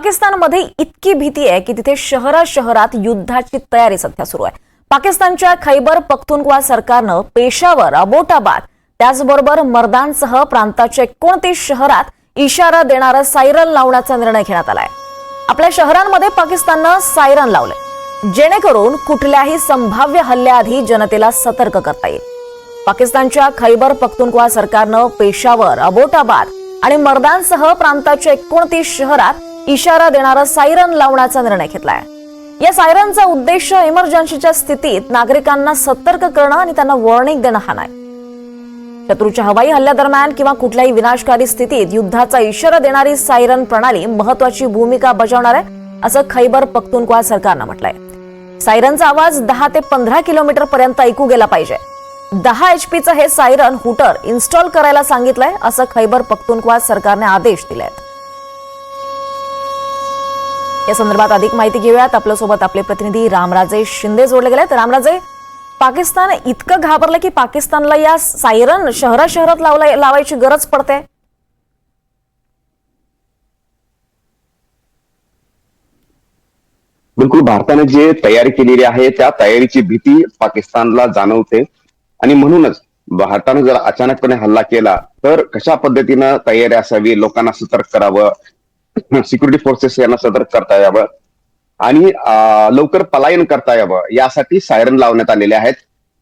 पाकिस्तानमध्ये इतकी भीती आहे की तिथे शहरा शहरात युद्धाची तयारी सध्या सुरू आहे. पाकिस्तानच्या खैबर पख्तुनख्वा सरकारनं पेशावर अबोटाबाद त्याचबरोबर मर्दानसह प्रांताच्या एकोणतीस शहरात इशारा देणारं सायरन लावण्याचा निर्णय घेण्यात आलाय. आपल्या शहरांमध्ये पाकिस्ताननं सायरन लावले जेणेकरून कुठल्याही संभाव्य हल्ल्याआधी जनतेला सतर्क करता येईल. पाकिस्तानच्या खैबर पख्तुनख्वा सरकारनं पेशावर अबोटाबाद आणि मर्दानसह प्रांताच्या एकोणतीस शहरात इशारा देणारं सायरन लावण्याचा निर्णय घेतलाय. या सायरनचा उद्देश इमर्जन्सीच्या स्थितीत नागरिकांना सतर्क करणं आणि त्यांना वॉर्निंग देणं हा नाही. शत्रूच्या हवाई हल्ल्यादरम्यान किंवा कुठल्याही विनाशकारी स्थितीत युद्धाचा इशारा देणारी सायरन प्रणाली महत्वाची भूमिका बजावणार आहे असं खैबर पख्तुनख्वा सरकारनं म्हटलंय. सायरनचा आवाज दहा ते पंधरा किलोमीटर पर्यंत ऐकू गेला पाहिजे. दहा एच पीचं हे सायरन हुटर इन्स्टॉल करायला सांगितलंय असं खैबर पख्तुनख्वा सरकारने आदेश दिले आहेत या संदर्भात अधिक माहिती घेऊयात. आपल्यासोबत आपले प्रतिनिधी रामराजे शिंदे जोडले गेले तर रामराजे पाकिस्तान इतकं घाबरलं की पाकिस्तानला या सायरन शहरा शहरात लावला लावायची गरज पडते? बिलकुल भारताने जे तयारी केलेली आहे त्या तयारीची भीती पाकिस्तानला जाणवते. आणि म्हणूनच भारतानं जर अचानकपणे हल्ला केला तर कशा पद्धतीनं तयारी असावी लोकांना सतर्क करावं सिक्युरिटी फोर्सेस यांना सतर्क करता यावं. आणि लवकर पलायन करता यावं. यासाठी सायरन लावण्यात आलेले आहेत.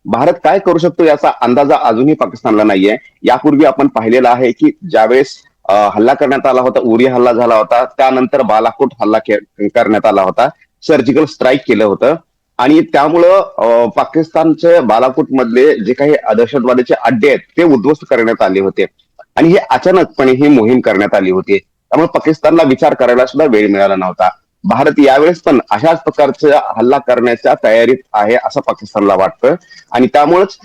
भारत काय करू शकतो याचा अंदाजा अजूनही पाकिस्तानला नाहीये. यापूर्वी आपण पाहिलेलं आहे की ज्यावेळेस हल्ला करण्यात आला होता उरी हल्ला झाला होता त्यानंतर बालाकोट हल्ला करण्यात आला होता. सर्जिकल स्ट्राईक केलं होतं. आणि त्यामुळं पाकिस्तानचे बालाकोट मधले जे काही दहशतवादाचे अड्डे आहेत ते उद्ध्वस्त करण्यात आले होते. आणि हे अचानकपणे ही मोहीम करण्यात आली होती. त्यामुळे पाकिस्तानला विचार करायला सुद्धा वेळ मिळाला नव्हता. भारत यावेळेस पण अशाच प्रकारचा हल्ला करण्याच्या तयारीत आहे असं पाकिस्तानला वाटतं. आणि त्यामुळेच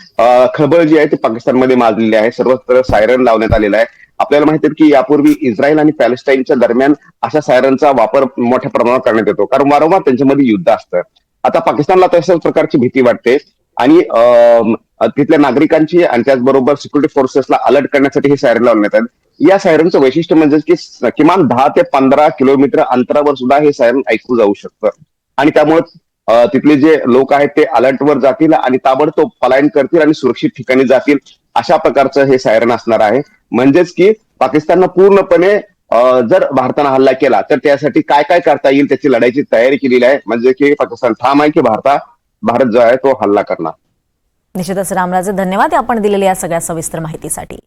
खळबळ जी आहे ती पाकिस्तानमध्ये माजलेली आहे. सर्वत्र सायरन लावण्यात आलेला आहे. आपल्याला माहिती आहे की यापूर्वी इस्रायल आणि पॅलेस्टाईनच्या दरम्यान अशा सायरनचा वापर मोठ्या प्रमाणात करण्यात येतो. कारण वारंवार त्यांच्यामध्ये युद्ध असतं. आता पाकिस्तानला तशाच प्रकारची भीती वाटते. आणि अं, तिथल्या नागरिकांची आणि त्याचबरोबर सिक्युरिटी फोर्सेसला अलर्ट करण्यासाठी हे सायरन लावण्यात आहेत या सायरनचं वैशिष्ट्य म्हणजे की किमान दहा ते पंधरा किलोमीटर अंतरावर सुद्धा हे सायरन ऐकू जाऊ शकतं. आणि त्यामुळे तिथले जे लोक आहेत ते अलर्टवर जातील आणि ताबडतोब पलायन करतील आणि सुरक्षित ठिकाणी जातील अशा प्रकारचं हे सायरन असणार आहे. म्हणजेच की पाकिस्ताननं पूर्णपणे जर भारतानं हल्ला केला तर त्यासाठी काय काय करता येईल त्याची लढाईची तयारी केलेली आहे. म्हणजे की पाकिस्तान ठाम आहे की भारता भारत जो आहे तो हल्ला करणार. निश्चितच रामराजे धन्यवाद आपण दिलेल्या या सगळ्या सविस्तर माहितीसाठी.